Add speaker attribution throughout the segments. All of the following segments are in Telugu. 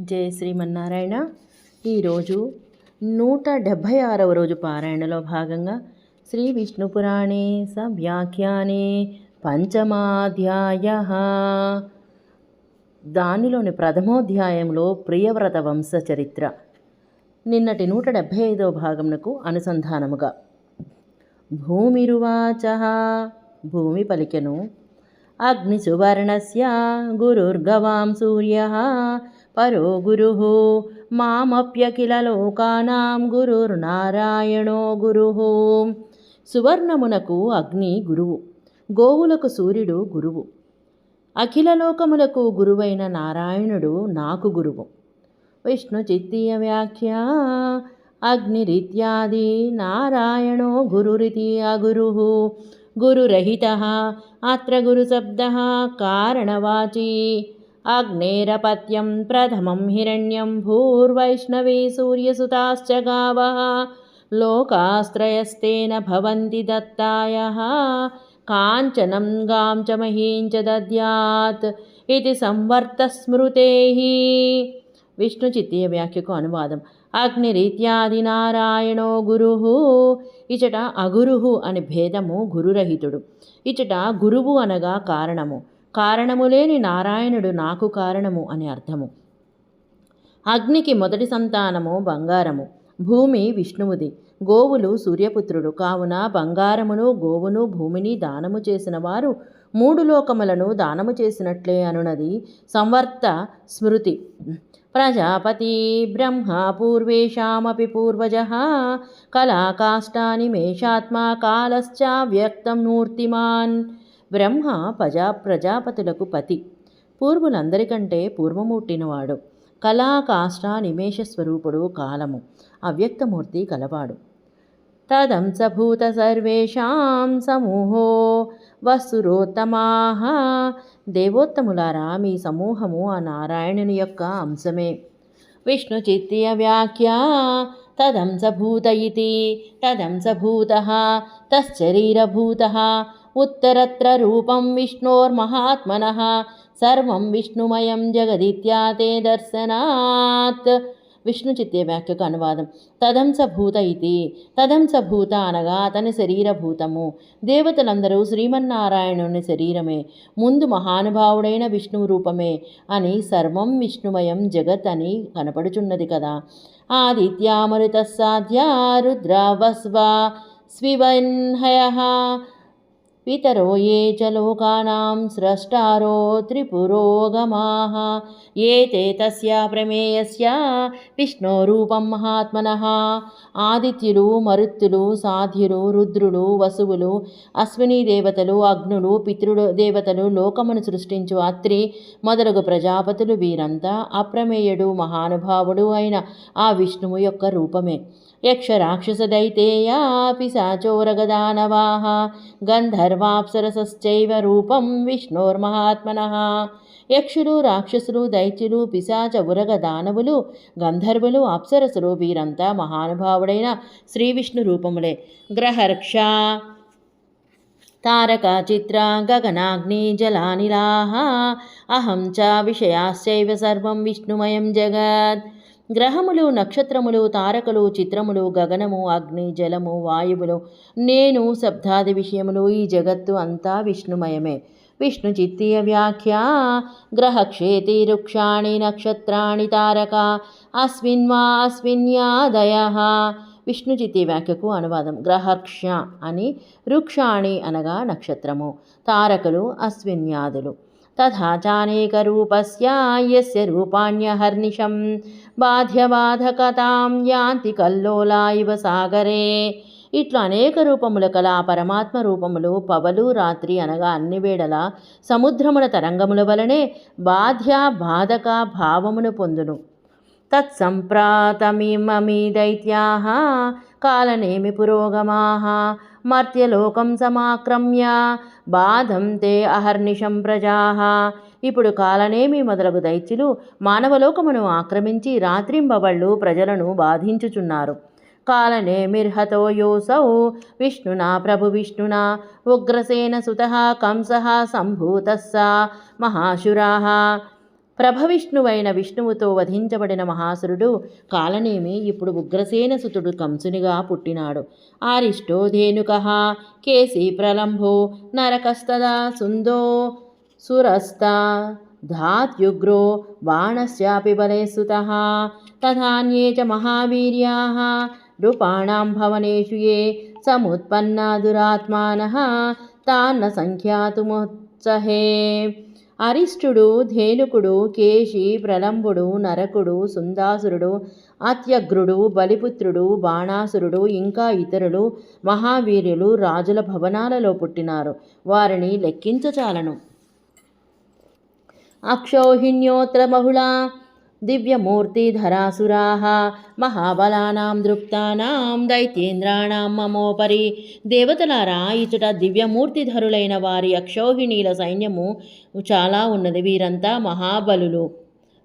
Speaker 1: జయ శ్రీమన్నారాయణ. ఈరోజు నూట డెబ్భై ఆరవ రోజు పారాయణలో భాగంగా శ్రీ విష్ణు పురాణే స వ్యాఖ్యానే పంచమాధ్యాయ. దానిలోని ప్రథమోధ్యాయంలో ప్రియవ్రత వంశ చరిత్ర. నిన్నటి నూట డెబ్భై ఐదవ భాగమునకు అనుసంధానముగా. భూమిరువాచ భూమి పలికెను. అగ్నిసువర్ణస్య గురుర్గవాం సూర్య పరో గురు మామప్యఖిల లోకానాం గురుర్నారాయణో గురు సువర్ణమునకు అగ్ని గురువు గోవులకు సూర్యుడు గురువు. అఖిల లోకములకు గురువైన నారాయణుడు నాకు గురువు. విష్ణు చిత్తీయ వ్యాఖ్య అగ్నిరిత్యాది నారాయణో గురురితి అగురు గురురహిత అత్ర గురుశబ్ద కారణవాచీ. అగ్నేరపత్యం ప్రథమం హిరణ్యం భూర్వైష్ణవీ సూర్యసుతాశ్చ గావः. లోకాస్త్రయస్తేన భవంతి దత్తాయ. కాంచనం గాం చ మహీం చ దద్యాత్ ఇది సంవర్తస్మృతే విష్ణు చిత్తీయ వ్యాఖ్యకు అనువాదం. అగ్నిరీత్యాది నారాయణో గురు. ఇచట అగురుహు అనే భేదము గురురహితుడు. ఇచట గురువు అనగా కారణము. కారణము లేని నారాయణుడు నాకు కారణము అని అర్థము. అగ్నికి మొదటి సంతానము బంగారము. భూమి విష్ణువుది. గోవులు సూర్యపుత్రుడు కావున బంగారమును గోవును భూమిని దానము చేసిన వారు మూడు లోకములను దానము చేసినట్లే అనునది సంవర్త స్మృతి. ప్రజాపతి బ్రహ్మ పూర్వేషామపి పూర్వజ కళాకాష్టాని మేషాత్మా కాలశ్చ వ్యక్తం మూర్తిమాన్. బ్రహ్మ ప్రజా ప్రజాపతులకు పతి. పూర్వులందరికంటే పూర్వముట్టినవాడు కళాకాష్ట నిమేష స్వరూపుడు కాలము. అవ్యక్తమూర్తి కలవాడు. తదంసభూత సర్వేషాం సమూహో వసురోత్తమాహ. దేవోత్తములారా మీ సమూహము ఆ నారాయణుని యొక్క అంశమే. విష్ణు చిత్తియ వ్యాఖ్య తదంసభూత ఇది తదంసభూత తశ్చరీరభూత ఉత్తరత్ర రూపం విష్ణోర్మహాత్మన సర్వం విష్ణుమయం జగదిత్యాతే దర్శనాత్ విష్ణు చిత్తే వ్యాఖ్యకు అనువాదం తదంసభూత ఇది తదంసభూత అనగా అతని శరీరభూతము దేవతలందరూ శ్రీమన్నారాయణుని శరీరమే ముందు మహానుభావుడైన విష్ణువు రూపమే అని సర్వం విష్ణుమయం జగత్ అని కనపడుచున్నది కదా। ఆదిత్యామృత సాధ్య రుద్రవస్వ స్వివన్హయ। పితరో ఏ చ స్రష్టారో త్రిపురోగమా. ఏతే తే తస్య ప్రమేయస్య విష్ణోరూపం మహాత్మన. ఆదిత్యులు మరుత్తులు సాధ్యులు రుద్రులు వసువులు అశ్విని దేవతలు అగ్నులు పితృడు దేవతలు లోకమును సృష్టించు అత్రి మొదలగు ప్రజాపతులు వీరంతా అప్రమేయుడు మహానుభావుడు అయిన ఆ విష్ణువు యొక్క రూపమే. యక్ష రాక్షస దైతేయా పిశాచోరగదానవాः రూపం విష్ణోర్మహాత్మనः యక్షులు రాక్షసులు దైత్యులు పిశాచ ఉరగ దానవులు గంధర్వులు అప్సరసులు వీరంతా మహానుభావుడైన శ్రీవిష్ణు రూపములే గ్రహర్క్ష తారక చిత్ర గగనాగ్ని జలానిలాహ అహం చ విషయాశ్చైవ సర్వం విష్ణుమయం జగత్ గ్రహములు నక్షత్రములు తారకలు చిత్రములు గగనము అగ్ని జలము వాయువులు నేను శబ్దాది విషయములు ఈ జగత్తు అంతా విష్ణుమయమే. విష్ణు చిత్తీయ వ్యాఖ్య గ్రహక్షేతి వృక్షాణి నక్షత్రాణి తారక అస్మిన్వా అస్మిన్యాదయ విష్ణుజితి వ్యాఖ్యకు అనువాదం గ్రహక్ష అని వృక్షాణి అనగా నక్షత్రము తారకలు అశ్విన్యాదులు. తథా చానేకరూపస్య యస్య రూపాణ్యహర్నిషం బాధ్యబాధకతాం యాంతి కల్లోలా ఇవ సాగరే. ఇట్లా అనేక రూపముల కల పరమాత్మ రూపములు పవలు రాత్రి అనగా అన్ని వేళల సముద్రముల తరంగముల వలనే బాధ్య బాధక భావమును పొందును. తత్సంప్రాతమిమీ దైత్యా కాలనేమి పురోగమాः మర్త్యలోకం సమాక్రమ్య. బాధం తే అహర్నిశం ప్రజా. ఇప్పుడు కాలనేమి మొదలగు దైత్యులు మానవలోకమును ఆక్రమించి రాత్రింబవళ్ళు ప్రజలను బాధించుచున్నారు. కాలనేమిర్హతో యోసౌ. విష్ణునా ప్రభు విష్ణునా. ఉగ్రసేన సుత కంస సంభూత మహాశురా. ప్రభవిష్ణువైన విష్ణువుతో వధించబడిన మహాసురుడు కాలనేమి ఇప్పుడు ఉగ్రసేనసుతుడు కంసునిగా పుట్టినాడు. ఆరిష్టో ధేనుక కేసి ప్రలంభో నరకస్తదా సుందో సురస్తా ధాత్యుగ్రో బాణస్యాపి బలేసుత తథాన్యే చ మహావీర్యాः నృపాణాం భవనేషు ఏ సముత్పన్నా దురాత్మాన తాన్న సంఖ్యాతుమోత్సహే అరిష్టుడు ధేనుకుడు కేశి ప్రలంబుడు నరకుడు సుందాసురుడు అత్యగ్రుడు బలిపుత్రుడు బాణాసురుడు ఇంకా ఇతరులు మహావీరులు రాజుల భవనాలలో పుట్టినారు. వారిని లెక్కించచాలను అక్షౌహిణ్యోత్రమహుళ దివ్యమూర్తిధరాసురాः మహాబలానాం దృప్తానాం దైత్యేంద్రాణాం మమోపరి దేవతలారా ఇచ్చట దివ్యమూర్తిధరులైన వారి అక్షౌహిణీల సైన్యము చాలా ఉన్నది. వీరంతా మహాబలులు.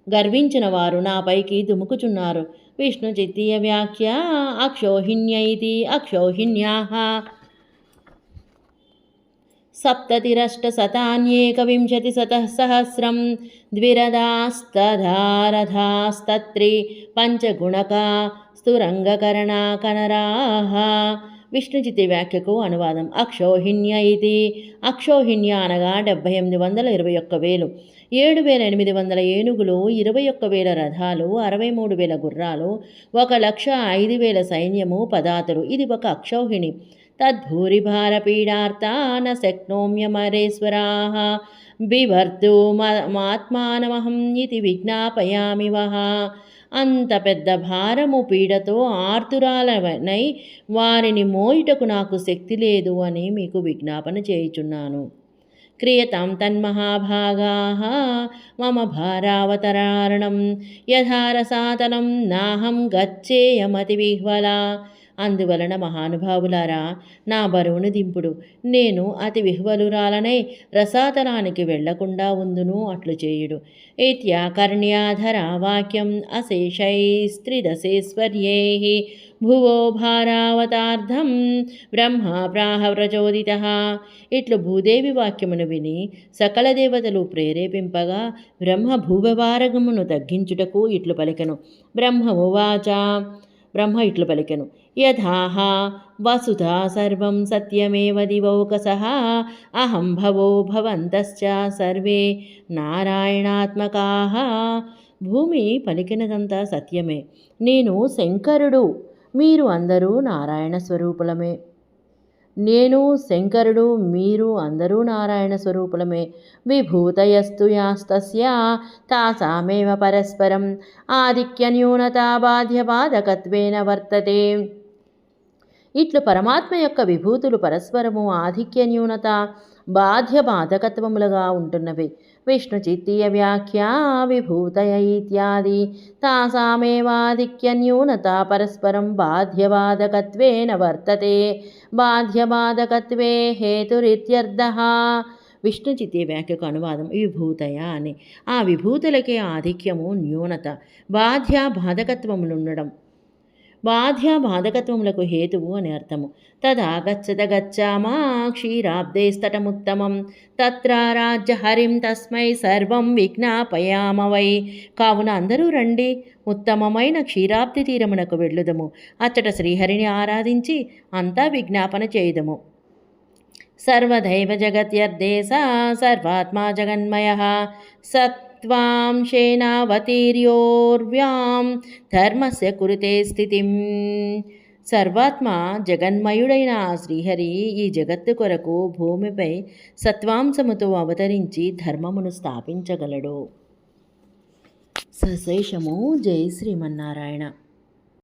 Speaker 1: గర్వించిన వారు నాపైకి దుముకుచున్నారు. విష్ణు చిత్తీయ వ్యాఖ్య అక్షౌహిణ్య ఇది అక్షౌహిణ్యాः सप्ततिरष्टशतान्येकविंशतिशतः सहस्रं द्विरदास्तधारथास्तत्रि पञ्चगुणका స్తురంగకరణా కనరాహ విష్ణుచితి వ్యాఖ్యకు అనువాదం అక్షౌహిణ్య ఇది అక్షౌహిణ్య అనగా డెబ్భై ఎనిమిది వందల ఇరవై ఒక్క వేలు ఏడు వేల ఎనిమిది వందల ఏనుగులు ఇరవై ఒక్క వేల రథాలు అరవై మూడు వేల గుర్రాలు ఒక లక్ష ఐదు వేల సైన్యము పదాతులు ఇది ఒక అక్షౌహిణి తద్భూరిభారపీడార్తా న శక్నోమ్యమరేశ్వరాः బిభర్తు మాత్మానమహం ఇది విజ్ఞాపయామి వహ అంత పెద్ద భారము పీడతో ఆర్తురాలనై వారిని మోయుటకు నాకు శక్తి లేదు అని మీకు విజ్ఞాపన చేయుచున్నాను. క్రియతాం తన్మహాభాగా మమ భారావతరారణం యథారసాతలం నాహం గచ్చేయమతి విహ్వలా అందువలన మహానుభావులారా నా బరువును దింపుడు. నేను అతి విహ్వలురాలనై రసాతలానికి వెళ్ళకుండా ఉందును అట్లు చేయుడు. ఇత్యాకర్ణ్యాధర వాక్యం అశేషైస్త్రిదశేశ్వర్యై భువో భారావతార్థం బ్రహ్మ ప్రాహ ప్రచోదిత ఇట్లు భూదేవి వాక్యమును విని సకల దేవతలు ప్రేరేపింపగా బ్రహ్మ భూభవారగమును తగ్గించుటకు ఇట్లు పలికను. బ్రహ్మ ఉవాచ బ్రహ్మ ఇట్లు పలికెను. యథాహ వసుధా సర్వం సత్యమేవ దివౌకస అహం భవో భవంతశ్చ సర్వే నారాయణాత్మకా. భూమి పలికినదంతా సత్యమే. నేను శంకరుడు మీరు అందరూ నారాయణ స్వరూపులమే. నేను శంకరుడు మీరు అందరూ నారాయణ స్వరూపులమే. విభూతయస్తు యాస్తస్య తాసామేవ పరస్పరం. ఆధిక్యన్యూనత బాధ్యబాధకత్వేన వర్తతే. ఇట్లు పరమాత్మ యొక్క విభూతులు పరస్పరము ఆధిక్య న్యూనత బాధ్య బాధకత్వములుగా ఉంటున్నవి. విష్ణు చిత్తీయ వ్యాఖ్య విభూతయ ఇత్యాది. తాసామేవాధిక్య న్యూనత పరస్పరం బాధ్యబాధకత్వేన వర్తతే. బాధ్యబాధకత్వే హేతురిత్యర్థ. విష్ణు చిత్తే వ్యాఖ్యకు అనువాదం విభూతయ అని. ఆ విభూతులకే ఆధిక్యము న్యూనత బాధ్య బాధకత్వములుండడం బాధ్య బాధకత్వములకు హేతువు అని అర్థము. తదా గచ్చత గచ్చామా క్షీరాబ్దేస్తటముత్తమం తత్ర రాజ్య హరిం తస్మై సర్వం విజ్ఞాపయామవై. కావున అందరూ రండి. ఉత్తమమైన క్షీరాబ్ది తీరమునకు వెళ్ళుదము. అచ్చట శ్రీహరిని ఆరాధించి అంతా విజ్ఞాపన చేయుదము. సర్వదైవ జగత్యర్దేశ సర్వాత్మా జగన్మయ. సత్వాంశేనావతీర్యోర్వ్యాం ధర్మస్య కురుతే స్థితిం సర్వాత్మ జగన్మయుడైన ఆ శ్రీహరి ఈ జగత్తు కొరకు భూమిపై సత్వాంశముతో అవతరించి ధర్మమును స్థాపించగలడు। సశేషము జై శ్రీమన్నారాయణ।